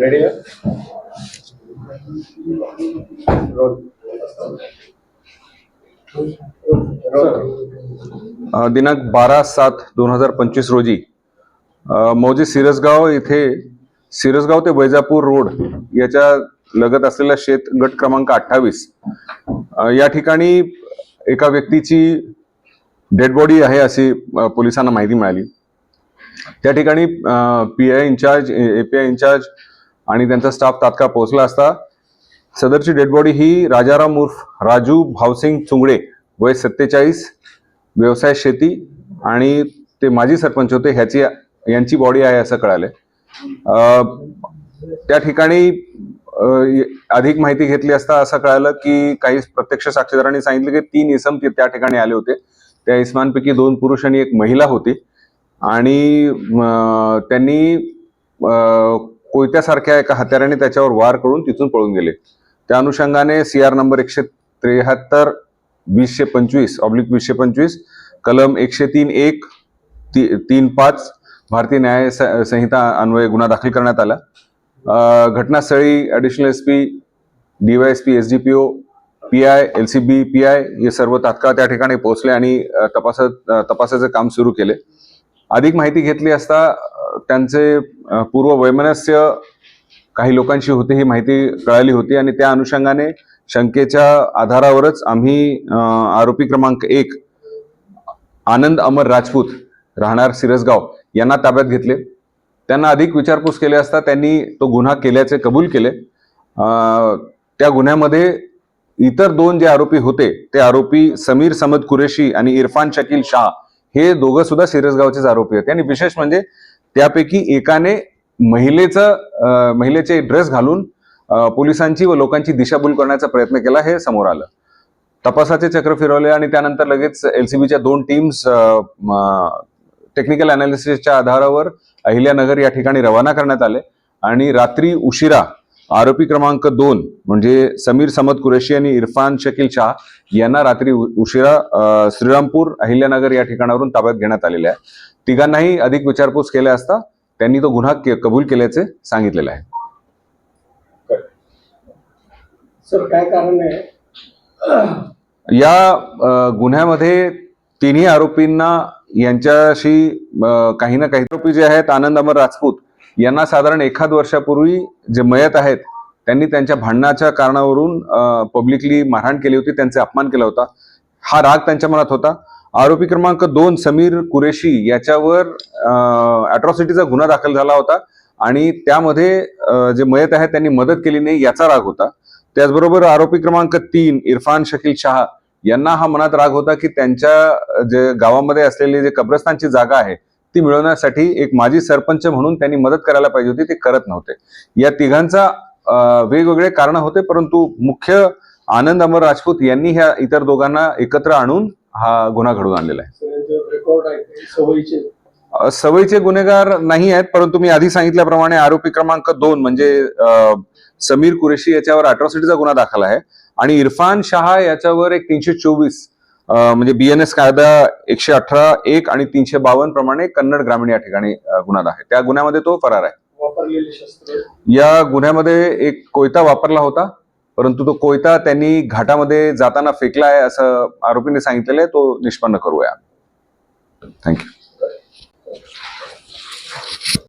Ready दिनांक बारा सात दोन हजार पंचवीस रोजी मौजे सिरसगाव येथे सिरसगाव ते वैजापूर रोड याच्या लगत असलेला शेत गट क्रमांक अठ्ठावीस. या ठिकाणी एका व्यक्तीची डेड बॉडी आहे अशी पोलिसांना माहिती मिळाली. त्या ठिकाणी P I incharge A P I incharge आणि त्यांचा स्टाफ तात्काळ पोहोचला असता. सदरची डेड बॉडी ही राजाराम उर्फ राजू भावसिंग चुंगडे वय सत्तेचाळीस व्यवसाय शेती आणि ते माजी सरपंच होते ह्याची यांची बॉडी आहे असं कळालं त्या ठिकाणी अधिक माहिती घेतली असता असं कळालं की काही प्रत्यक्ष साक्षीदारांनी सांगितलं की तीन इसम त्या ठिकाणी आले होते. त्या इसमांपैकी दोन पुरुष आणि एक महिला होती. आणि त्यांनी कोयत्यासारख्या एका हत्याराने त्याच्यावर वार करून तिथून पळून गेले. त्या अनुषंगाने सी आर नंबर एकशे त्रेहत्तर वीसशे पंचवीस ऑब्लिक वीसशे पंचवीस कलम एकशे तीन एक ती तीन पाच भारतीय न्याय संहिता अन्वये गुन्हा दाखल करण्यात आला. घटनास्थळी additional S P D Y S P S D P O P I L C B P I हे सर्व तात्काळ त्या ठिकाणी पोहोचले आणि तपासत तपासाचं काम सुरू केले. अधिक माहिती घेतली असता त्यांचे पूर्व वैमनस्य काही लोकांशी होती ही माहिती कळाली होती आणि त्या अनुषंगाने शंकेच्या आधारावरच आम्ही आरोपी क्रमांक एक आनंद अमर राजपूत राहणार सिरसगाव यांना ताब्यात घेतले. त्यांना अधिक विचारपूस केले असता त्यांनी तो गुन्हा केल्याचे कबूल केले. त्या गुन्ह्यामध्ये इतर दोन जे आरोपी होते ते आरोपी समीर समद कुरेशी आणि इरफान शकील शाह हे दोघं सुद्धा शिरसगावचेच आरोपी होते आणि विशेष म्हणजे त्यापैकी एकाने महिलेचं महिलेचे ड्रेस घालून पोलिसांची व लोकांची दिशाभूल करण्याचा प्रयत्न केला हे समोर आलं. तपासाचे चक्र फिरवले आणि त्यानंतर लगेच एलसीबीच्या दोन टीम्स टेक्निकल अनालिसिसच्या आधारावर अहिल्यानगर या ठिकाणी रवाना करण्यात आले. आणि रात्री उशिरा आरोपी क्रमांक दोन म्हणजे समीर समद कुरेशी आणि इरफान शकील शाह यांना रात्री उशिरा श्रीरामपूर अहिल्यानगर या ठिकाणावरून ताब्यात घेण्यात आलेले आहे. तिघांनाही अधिक विचारपूस केल्या असता त्यांनी तो गुन्हा के- कबूल केल्याचे सांगितलेले आहे. सर काय कारण आहे? या गुन्ह्यामध्ये तिन्ही आरोपींना यांच्याशी काही ना काही आरोपी जे आहेत आनंद अमर राजपूत यांना साधारण एखाद वर्षापूर्वी जे मयत आहेत त्यांनी त्यांच्या भांडणाच्या कारणावरून पब्लिकली मारहाण केली होती त्यांचे अपमान केला होता. हा राग त्यांच्या मनात होता. आरोपी क्रमांक दोन समीर कुरेशी याच्यावर ॲट्रॉसिटीचा गुन्हा दाखल झाला होता आणि त्यामध्ये जे मयत आहेत त्यांनी मदत केली नाही याचा राग होता. त्याचबरोबर आरोपी क्रमांक तीन इरफान शकील शाह यांना हा मनात राग होता की त्यांच्या जे गावामध्ये असलेली जे कब्रस्तानची जागा आहे ती मिळवण्यासाठी एक माजी सरपंच म्हणून त्यांनी मदत करायला पाहिजे होती ते करत नव्हते. या तिघांचा वेगवेगळे कारण होते परंतु मुख्य आनंद अमर राजपूत यांनी ह्या इतर दोघांना एकत्र आणून हा गुन्हा घडवून आणलेला आहे. सवयीचे. गुन्हेगार नाही आहेत परंतु मी आधी सांगितल्याप्रमाणे आरोपी क्रमांक दोन म्हणजे समीर कुरेशी याच्यावर अट्रॉसिटीचा गुन्हा दाखल आहे. आणि इरफान शहा याच्यावर एक तीनशे चोवीस म्हणजे बीएनएस कायदा एकशे अठरा एक आणि तीनशे बावन्न प्रमाणे कन्नड ग्रामीण या ठिकाणी गुन्हा आहे त्या गुन्ह्यामध्ये तो फरार आहे. या गुन्ह्यामध्ये एक कोयता वापरला होता परंतु तो कोयता त्यांनी घाटामध्ये जाताना फेकला आहे असं आरोपीने सांगितलेलं आहे. तो निष्पन्न करूया. थँक्यू